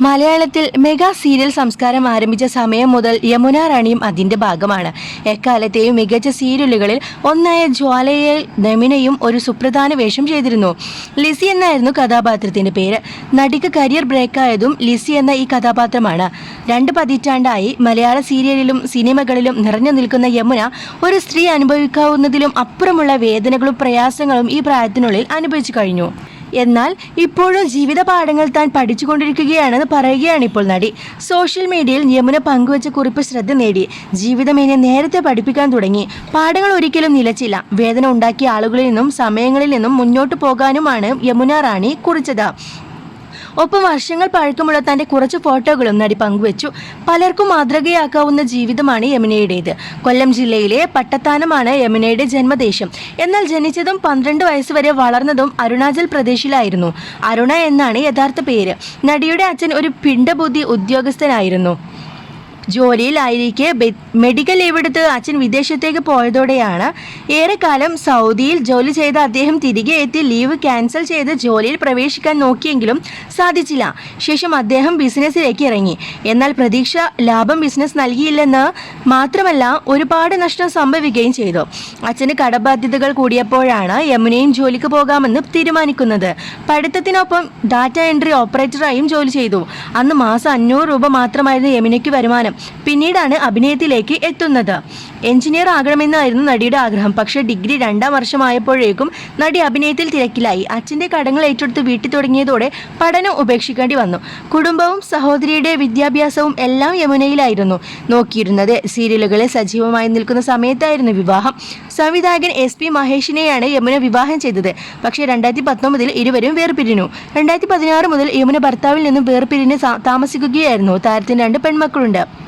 മലയാളത്തിൽ mega serial സംസ്കാരം ആരംഭിച്ച സമയം മുതൽ യമുന റാണിയും അതിന്റെ ഭാഗമാണ്. എക്കാലത്തെയും മികച്ച സീരിയലുകളിൽ ഒന്നായ ജ്വാലയെ നമിനയും ഒരു സുപ്രധാന വേഷം ചെയ്തിരുന്നു. ലിസി എന്നായിരുന്നു കഥാപാത്രത്തിന്റെ പേര്. നടിക്ക് കരിയർ ബ്രേക്കായതും ലിസി എന്ന ഈ കഥാപാത്രമാണ്. രണ്ട് പതിറ്റാണ്ടായി മലയാള സീരിയലിലും സിനിമകളിലും നിറഞ്ഞു നിൽക്കുന്ന യമുന ഒരു സ്ത്രീ അനുഭവിക്കാവുന്നതിലും അപ്പുറമുള്ള വേദനകളും പ്രയാസങ്ങളും ഈ പ്രായത്തിനുള്ളിൽ അനുഭവിച്ചു കഴിഞ്ഞു. എന്നാൽ ഇപ്പോഴും ജീവിത പാഠങ്ങൾ താൻ പഠിച്ചുകൊണ്ടിരിക്കുകയാണെന്ന് പറയുകയാണ് ഇപ്പോൾ നടി. സോഷ്യൽ മീഡിയയിൽ യമുന പങ്കുവച്ച കുറിപ്പ് ശ്രദ്ധ നേടി. ജീവിതം എന്നെ നേരത്തെ പഠിപ്പിക്കാൻ തുടങ്ങി. പാഠങ്ങൾ ഒരിക്കലും നിലച്ചില്ല. വേദന ഉണ്ടാക്കിയ ആളുകളിൽ നിന്നും സമയങ്ങളിൽ നിന്നും മുന്നോട്ട് പോകാനുമാണ് യമുന റാണി കുറിച്ചത്. ഒപ്പം വർഷങ്ങൾ പഴക്കമുള്ള തന്റെ കുറച്ച് ഫോട്ടോകളും നടി പങ്കുവച്ചു. പലർക്കും മാതൃകയാക്കാവുന്ന ജീവിതമാണ് യമുനയുടേത്. കൊല്ലം ജില്ലയിലെ പട്ടത്താനമാണ് യമുനയുടെ ജന്മദേശം. എന്നാൽ ജനിച്ചതും പന്ത്രണ്ട് വയസ്സ് വരെ വളർന്നതും അരുണാചൽ പ്രദേശിലായിരുന്നു. അരുണ എന്നാണ് യഥാർത്ഥ പേര്. നടിയുടെ അച്ഛൻ ഒരു പിണ്ടബുദ്ധി ഉദ്യോഗസ്ഥനായിരുന്നു. ജോലിയിലായിരിക്കെ മെഡിക്കൽ ലീവ് എടുത്ത് അച്ഛൻ വിദേശത്തേക്ക് പോയതോടെയാണ് ഏറെക്കാലം സൗദിയിൽ ജോലി ചെയ്ത അദ്ദേഹം തിരികെ എത്തി ലീവ് ക്യാൻസൽ ചെയ്ത് ജോലിയിൽ പ്രവേശിക്കാൻ നോക്കിയെങ്കിലും സാധിച്ചില്ല. ശേഷം അദ്ദേഹം ബിസിനസ്സിലേക്ക് ഇറങ്ങി. എന്നാൽ പ്രതീക്ഷ ലാഭം ബിസിനസ് നൽകിയില്ലെന്ന് മാത്രമല്ല ഒരുപാട് നഷ്ടം സംഭവിക്കുകയും ചെയ്തു. അച്ഛന് കടബാധ്യതകൾ കൂടിയപ്പോഴാണ് യമുനയും ജോലിക്ക് പോകാമെന്ന് തീരുമാനിക്കുന്നത്. പഠിത്തത്തിനൊപ്പം ഡാറ്റ എൻട്രി ഓപ്പറേറ്ററായും ജോലി ചെയ്തു. അന്ന് മാസം അഞ്ഞൂറ് രൂപ മാത്രമായിരുന്നു യമുനയ്ക്ക് വരുമാനം. പിന്നീടാണ് അഭിനയത്തിലേക്ക് എത്തുന്നത്. എഞ്ചിനീയർ ആകണമെന്നായിരുന്നു നടിയുടെ ആഗ്രഹം. പക്ഷേ ഡിഗ്രി രണ്ടാം വർഷമായപ്പോഴേക്കും നടി അഭിനയത്തിൽ തിരക്കിലായി. അച്ഛന്റെ കടങ്ങൾ ഏറ്റെടുത്ത് വീട്ടിൽ തുടങ്ങിയതോടെ പഠനം ഉപേക്ഷിക്കേണ്ടി വന്നു. കുടുംബവും സഹോദരിയുടെ വിദ്യാഭ്യാസവും എല്ലാം യമുനയിലായിരുന്നു. നോക്കിയിരുന്നത് സീരിയലുകളിൽ സജീവമായി നിൽക്കുന്ന സമയത്തായിരുന്നു വിവാഹം. സംവിധായകൻ എസ് പി മഹേഷിനെയാണ് യമുന വിവാഹം ചെയ്തത്. പക്ഷേ രണ്ടായിരത്തി പത്തൊമ്പതിൽ ഇരുവരും വേർപിരിഞ്ഞു. രണ്ടായിരത്തി പതിനാറ് മുതൽ യമുന ഭർത്താവിൽ നിന്നും വേർപിരിഞ്ഞ് താമസിക്കുകയായിരുന്നു. താരത്തിന് രണ്ട് പെൺമക്കളുണ്ട്.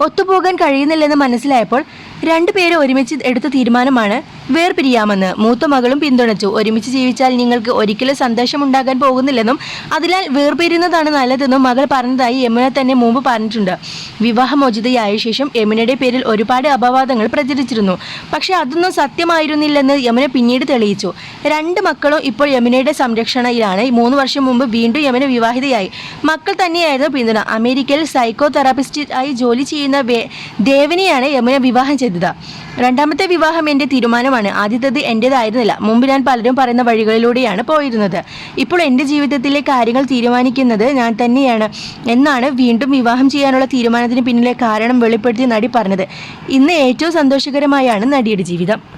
ഒത്തുപോകാൻ കഴിയുന്നില്ലെന്ന് മനസ്സിലായപ്പോൾ രണ്ടുപേരും ഒരുമിച്ച് എടുത്ത തീരുമാനമാണ് വേർപിരിയാമെന്ന് മൂത്ത മകളും പിന്തുണച്ചു. ഒരുമിച്ച് ജീവിച്ചാൽ നിങ്ങൾക്ക് ഒരിക്കലും സന്തോഷം ഉണ്ടാകാൻ പോകുന്നില്ലെന്നും അതിനാൽ വേർപിരിയുന്നതാണ് നല്ലതെന്നും മകൾ പറഞ്ഞതായി യമുന തന്നെ മുമ്പ് പറഞ്ഞിട്ടുണ്ട്. വിവാഹമോചിതയായ ശേഷം യമുനയുടെ പേരിൽ ഒരുപാട് അപവാദങ്ങൾ പ്രചരിച്ചിരുന്നു. പക്ഷേ അതൊന്നും സത്യമായിരുന്നില്ലെന്ന് യമുന പിന്നീട് തെളിയിച്ചു. രണ്ട് മക്കളും ഇപ്പോൾ യമുനയുടെ സംരക്ഷണയിലാണ്. മൂന്ന് വർഷം മുമ്പ് വീണ്ടും യമുന വിവാഹിതയായി. മക്കൾ തന്നെയായിരുന്നു പിന്തുണ. അമേരിക്കയിൽ സൈക്കോ തെറാപ്പിസ്റ്റായി ജോലി ചെയ്യുന്ന ദേവനെയാണ് യമുന വിവാഹം ചെയ്തത്. രണ്ടാമത്തെ വിവാഹം എന്റെ തീരുമാനമാണ്. ആദ്യത്തേത് എന്റേതായിരുന്നില്ല മുമ്പ് ഞാൻ പലരും പറയുന്ന വഴികളിലൂടെയാണ് പോയിരുന്നത്. ഇപ്പോൾ എന്റെ ജീവിതത്തിലെ കാര്യങ്ങൾ തീരുമാനിക്കുന്നത് ഞാൻ തന്നെയാണ് എന്നാണ് വീണ്ടും വിവാഹം ചെയ്യാനുള്ള തീരുമാനത്തിന് പിന്നിലെ കാരണം വെളിപ്പെടുത്തി നടി പറഞ്ഞത്. ഇന്ന് ഏറ്റവും സന്തോഷകരമായാണ് നടിയുടെ ജീവിതം.